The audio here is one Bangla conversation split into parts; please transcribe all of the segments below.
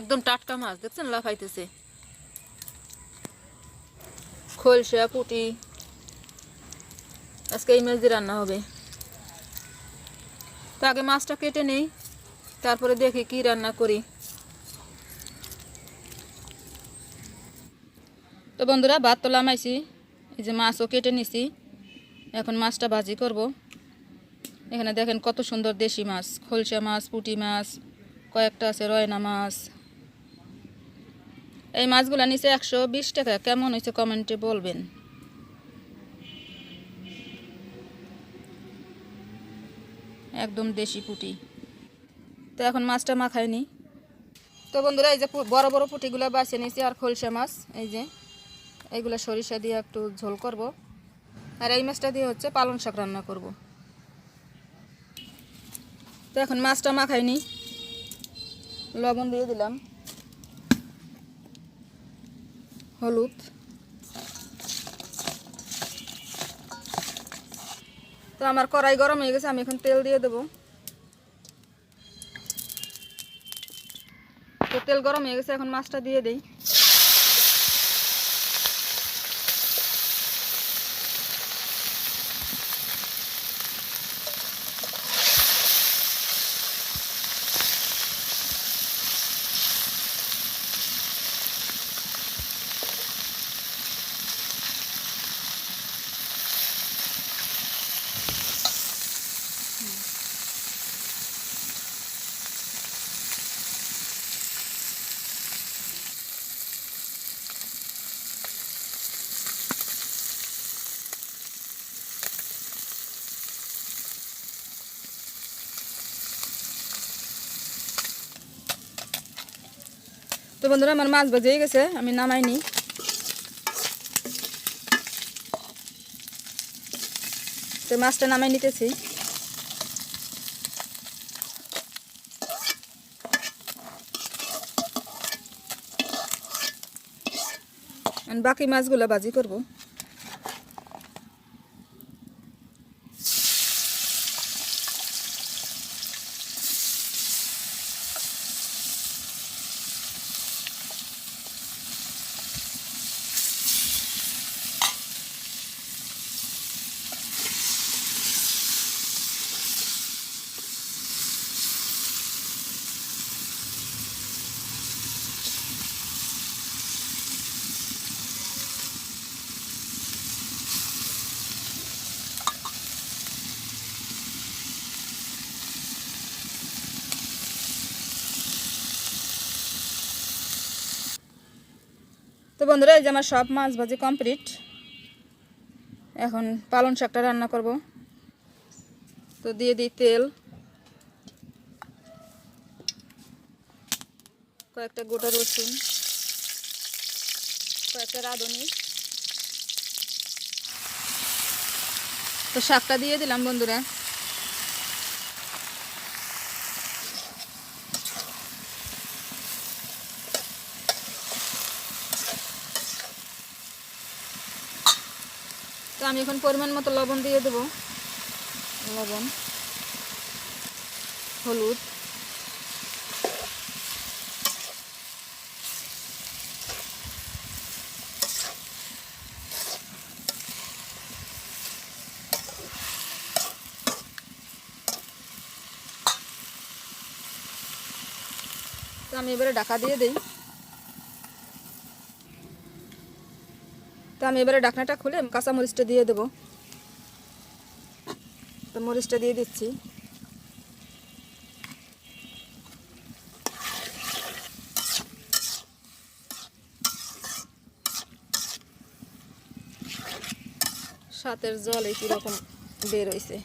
একদম টাটকা মাছ, দেখছেন? লাফাইতেছে। খোলসা, পুটি। আজকে এই মাছ দিয়ে রান্না হবে। তো আগে মাছটা কেটে নেই, তারপরে দেখি কি রান্না করি। তো বন্ধুরা, ভাত তো লামাইছি, এই যে মাছও কেটে নিছি। এখন মাছটা ভাজি করব। এখানে দেখেন কত সুন্দর দেশি মাছ, খোলসা মাছ, পুঁটি মাছ, কয়েকটা আছে রয়না মাছ। এই মাছগুলো নিচে একশো বিশ টাকা। কেমন হয়েছে কমেন্টে বলবেন। একদম দেশি পুঁটি। তো এখন মাছটা মাখায়নি। তো বন্ধুরা, এই যে বড় বড় পুঁটিগুলো বাছিয়ে নিয়েছি, আর খোলসা মাছ, এই যে। এইগুলো সরিষা দিয়ে একটু ঝোল করব। আর এই মাছটা দিয়ে হচ্ছে পালং শাক রান্না করব। তো এখন মাছটা মাখাইনি লবণ দিয়ে দিলাম। হলুদ। তো আমার কড়াই গরম হয়ে গেছে, আমি এখন তেল দিয়ে দেবো। তো তেল গরম হয়ে গেছে, এখন মাছটা দিয়ে দেই। তো বন্ধুরা, আমার মাছ বাজিয়ে গেছে, আমি নামাইনি। তো মাছটা নামাই নিতেছি। বাকি মাছগুলো বাজি করব। তো বন্ধুরা, এই যে আমার সব মাছ ভাজি কমপ্লিট এখন পালং শাকটা রান্না করব। তো দিয়ে দিই তেল। কয়েকটা গোটা রসুন। কয়েকটা রাঁধুনি। তো শাকটা দিয়ে দিলাম বন্ধুরা। আমি এখন পরিমাণ মতো লবণ দিয়ে দেবো। লবণ হলুদ। আমি এবারে ঢাকা দিয়ে দিই। তো আমি এবারে ঢাকনাটা খুলে কাঁচা মরিচটা দিয়ে দেবো। তো মরিচটা দিয়ে দিচ্ছি। সাতের জল এই কীরকম বের হয়েছে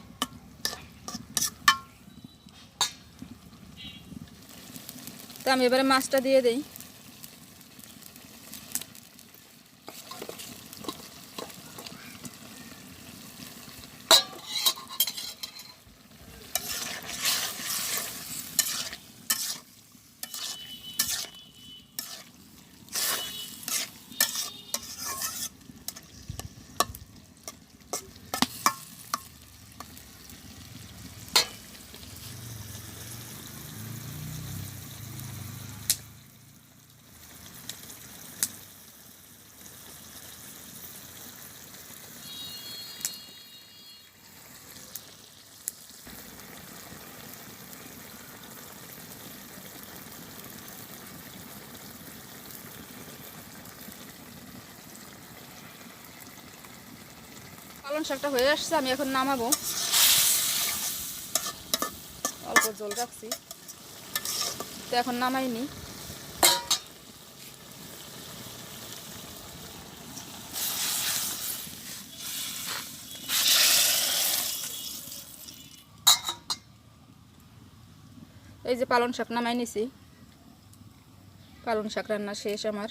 তো আমি এবারে মাছটা দিয়ে দিই। পালং শাকটা হয়ে আসছে, আমি এখন নামাবো। অল্প জল রাখছি। তো এখন নামাইনি এই যে পালং শাক নামাই নিছি। পালং শাক রান্না শেষ আমার।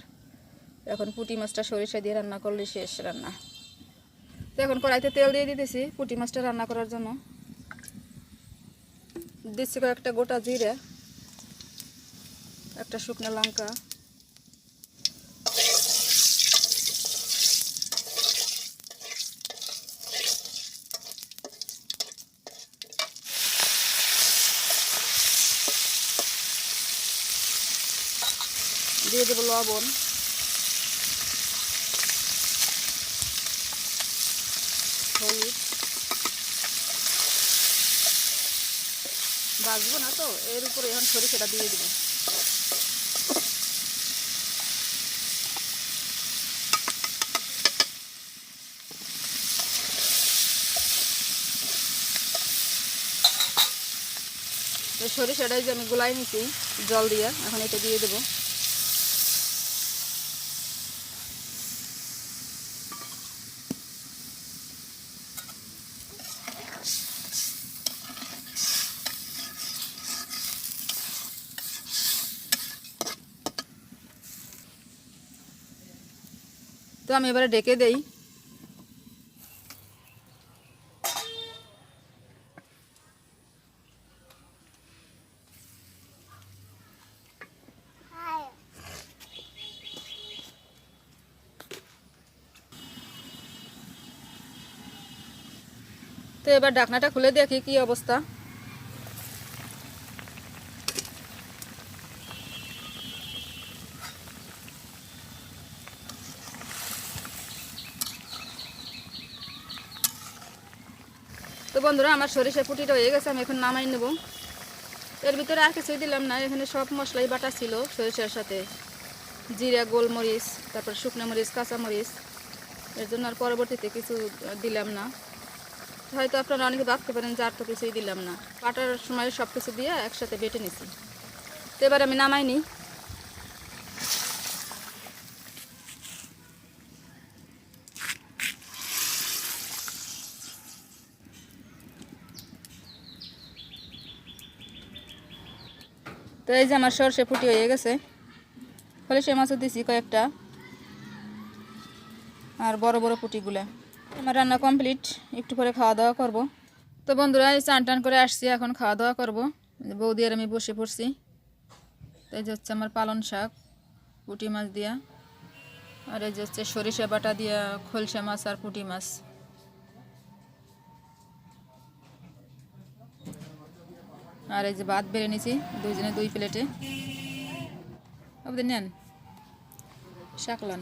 এখন পুঁটি মাছটা সরিষা দিয়ে রান্না করলে শেষ রান্না। এখন কড়াইতে তেল দিয়ে দিতেছি পুঁটি মাছটা রান্না করার জন্য। দিচ্ছি কয়েকটা গোটা জিরে, একটা শুকনো লঙ্কা। দিয়ে দেবো লবণ হলুদ বাজবো না তো, এর উপরে এখন সরিষাটা দিয়ে দেবো। সরিষাটাই যে আমি গোলাই নিছি, জল দিয়ে, এখন এটা দিয়ে দেবো। তো আমি এবারে ডেকে দেই তো এবার ঢাকনাটা খুলে দেখি কি অবস্থা তো বন্ধুরা, আমার সরিষা পুটিটা হয়ে গেছে, আমি এখন নামাই নেব। এর ভিতরে আর কিছুই দিলাম না, এখানে সব মশলাই বাটা ছিল সরিষার সাথে। জিরা, গোলমরিচ, তারপর শুকনো মরিচ কাঁচামরিচ এর জন্য আর পরবর্তীতে কিছু দিলাম না। হয়তো আপনারা অনেকে ভাবতে পারেন যে আর তো কিছুই দিলাম না। বাটার সময় সব কিছু দিয়ে একসাথে বেটে নিছি। তো এবার আমি নামাই নিই তো এই যে আমার সর্ষে ফুটি হয়ে গেছে। ফলে সে মাছও দিছি কয়েকটা। আর বড় বড় পুটিগুলা। আমার রান্না কমপ্লিট, একটু পরে খাওয়া দাওয়া করব। তো বন্ধুরা, এই চান টান করে আসছি, এখন খাওয়া দাওয়া করব। বৌদি আর আমি বসে পড়ছি। এই যে হচ্ছে আমার পালন শাক, পুঁটি মাছ দিয়া। আর এই যে হচ্ছে সরিষা বাটা দিয়া খলসা মাছ আর পুঁটি মাছ। আর এই যে ভাত বেড়ে নিয়েছি দুইজনে দুই প্লেটে। আপনি নেন। শাকলান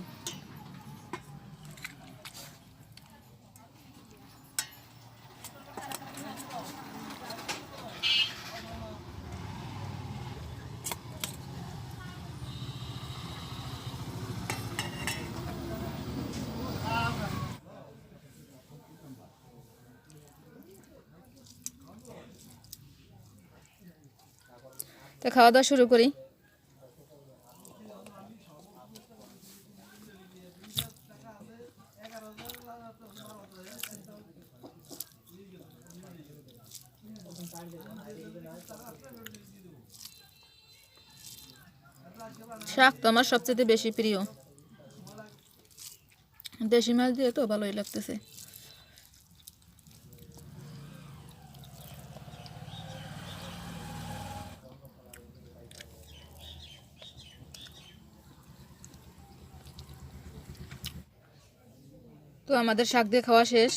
তো খাওয়া দাওয়া শুরু করি। শাক তো আমার সবচেয়ে বেশি প্রিয়। দেশি মাছ দিয়ে তো ভালোই লাগতেছে। আমাদের শাক দিয়ে খাওয়া শেষ।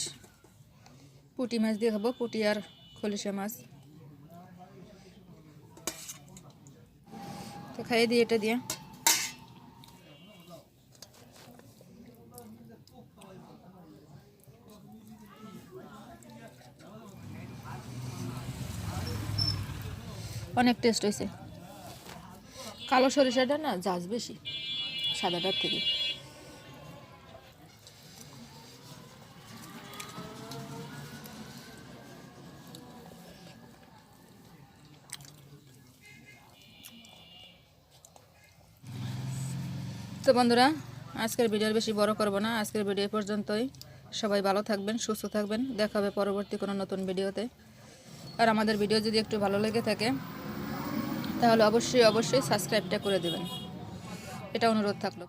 পুটি মাছ দিয়ে খাব, পুটি আর খলিশা মাছ। তো খাইয়ে দিই এটা দিয়ে। অনেক টেস্ট হয়েছে। কালো সরিষাটা না ঝাঁজ বেশি, সাদাটার থেকে। তো বন্ধুরা, আজকের ভিডিওর বেশি বড় করব না। আজকের ভিডিও পর্যন্তই। সবাই ভালো থাকবেন, সুস্থ থাকবেন। দেখা হবে পরবর্তী কোনো নতুন ভিডিওতে। আর আমাদের ভিডিও যদি একটু ভালো লেগে থাকে, তাহলে অবশ্যই অবশ্যই সাবস্ক্রাইবটা করে দেবেন। এটা অনুরোধ থাকল।